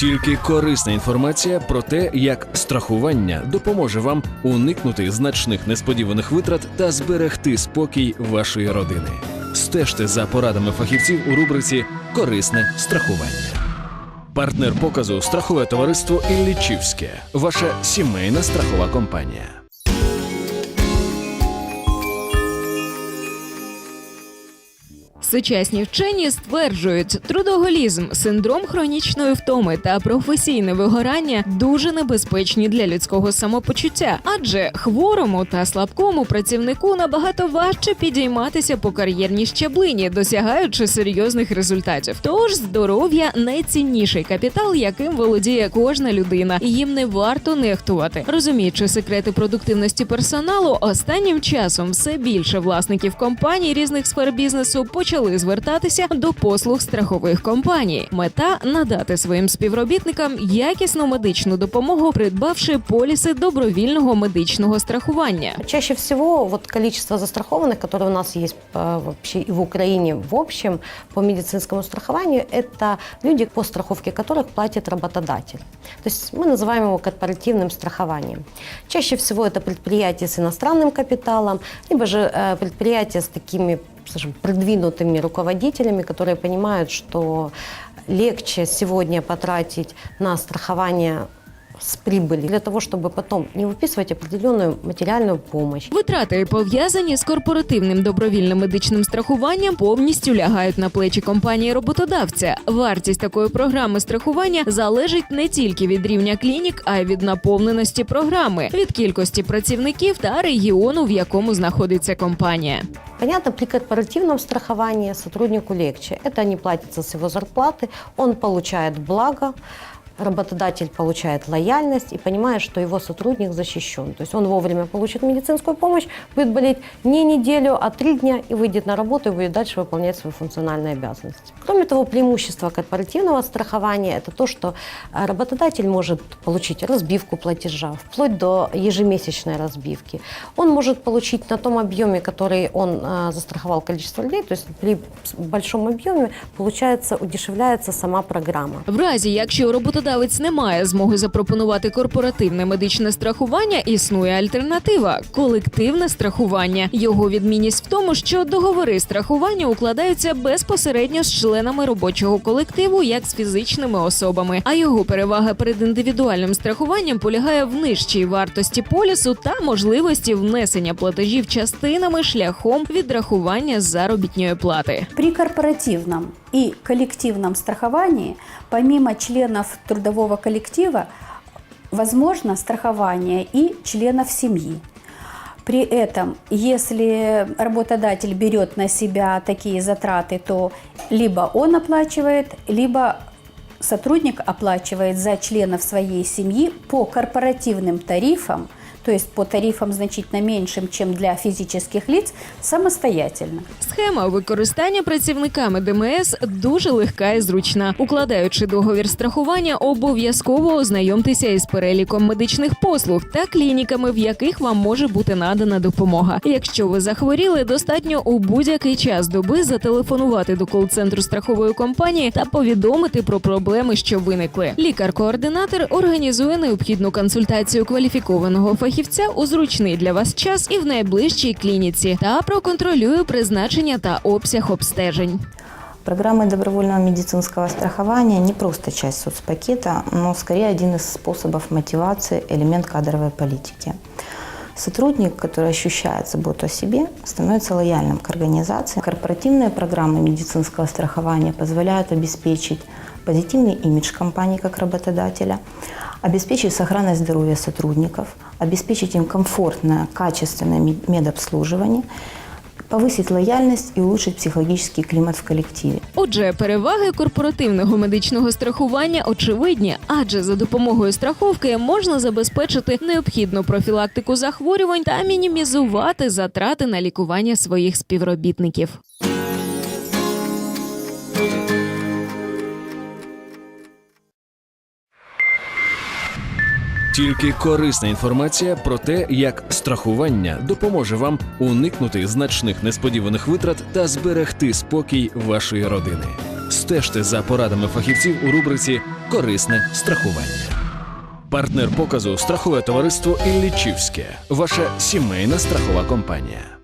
Тільки корисна інформація про те, як страхування допоможе вам уникнути значних несподіваних витрат та зберегти спокій вашої родини. Стежте за порадами фахівців у рубриці Корисне страхування. Партнер показу страхове товариство Іллічівське, ваша сімейна страхова компанія. Сучасні вчені стверджують, трудоголізм, синдром хронічної втоми та професійне вигорання дуже небезпечні для людського самопочуття, адже хворому та слабкому працівнику набагато важче підійматися по кар'єрній щаблині, досягаючи серйозних результатів. Тож здоров'я найцінніший капітал, яким володіє кожна людина, і їм не варто нехтувати. Розуміючи секрети продуктивності персоналу, останнім часом все більше власників компаній різних сфер бізнесу почали звертатися до послуг страхових компаній. Мета надати своїм співробітникам якісну медичну допомогу, придбавши поліси добровільного медичного страхування. Чаще всего вот количество застрахованных, которые у нас есть э, вообще и в Украине в общем по медицинскому страхованию, это люди, по страховке которых платит работодатель. То есть мы называем его корпоративным страхованием. Чаще всего это предприятия с иностранным капиталом, либо же э, предприятия с такими скажем, продвинутыми руководителями, которые понимают, что легче сегодня потратить на страхование с прибыли для того, чтобы потом не выписывать определенную материальную помощь. Витрати, пов'язані з корпоративним добровільним медичним страхуванням, повністю лягають на плечі компанії роботодавця. Вартість такої програми страхування залежить не тільки від рівня клінік, а й від наповненості програми, від кількості працівників та регіону, в якому знаходиться компанія. Понятно, при корпоративном страховании сотруднику легче. Это не платится с его зарплаты, он получает благо, работодатель получает лояльность и понимает, что его сотрудник защищен. То есть он вовремя получит медицинскую помощь, будет болеть не неделю, а три дня и выйдет на работу и будет дальше выполнять свои функциональные обязанности. Кроме того, преимущество корпоративного страхования – это то, что э, работодатель может получить разбивку платежа, вплоть до ежемесячной разбивки. Он может получить на том объеме, который он э, застраховал количество людей, то есть при большом объеме, получается, удешевляется сама программа. В разі, якщо роботодавець не має змоги запропонувати корпоративне медичне страхування, існує альтернатива колективне страхування. Його відмінність в тому, що договори страхування укладаються безпосередньо з членами робочого колективу, як з фізичними особами. А його перевага перед індивідуальним страхуванням полягає в нижчій вартості полісу та можливості внесення платежів частинами шляхом відрахування заробітної плати. При корпоративном и коллективном страховании, помимо членов трудового коллектива, возможно страхование и членов семьи. При этом, если работодатель берет на себя такие затраты, то либо он оплачивает, либо сотрудник оплачивает за членов своей семьи по корпоративным тарифам, то есть по тарифам значительно меньшим, чем для физических лиц, самостоятельно. Схема використання працівниками ДМС дуже легка і зручна. Укладаючи договір страхування, обов'язково ознайомтеся із переліком медичних послуг та клініками, в яких вам може бути надана допомога. Якщо ви захворіли, достатньо у будь-який час доби зателефонувати до кол-центру страхової компанії та повідомити про проблеми, що виникли. Лікар-координатор організує необхідну консультацію кваліфікованого фахівця у зручний для вас час і в найближчій клініці та проконтролює призначення та обсяг обстежень. Программы добровольного медицинского страхования не просто часть соцпакета, но скорее один из способов мотивации, элемент кадровой политики. Сотрудник, который ощущает заботу о себе, становится лояльным к организации. Корпоративные программы медицинского страхования позволяют обеспечить позитивный имидж компании как работодателя, обеспечить сохранность здоровья сотрудников, обеспечить им комфортное, качественное мед- медобслуживание, повысить лояльность и улучшить психологический климат в коллективе. Отже, переваги корпоративного медичного страхування очевидні, адже за допомогою страховки можна забезпечити необхідну профілактику захворювань та мінімізувати затрати на лікування своїх співробітників. Тільки корисна інформація про те, як страхування допоможе вам уникнути значних несподіваних витрат та зберегти спокій вашої родини. Стежте за порадами фахівців у рубриці Корисне страхування. Партнер показу страхове товариство Іллічівське, ваша сімейна страхова компанія.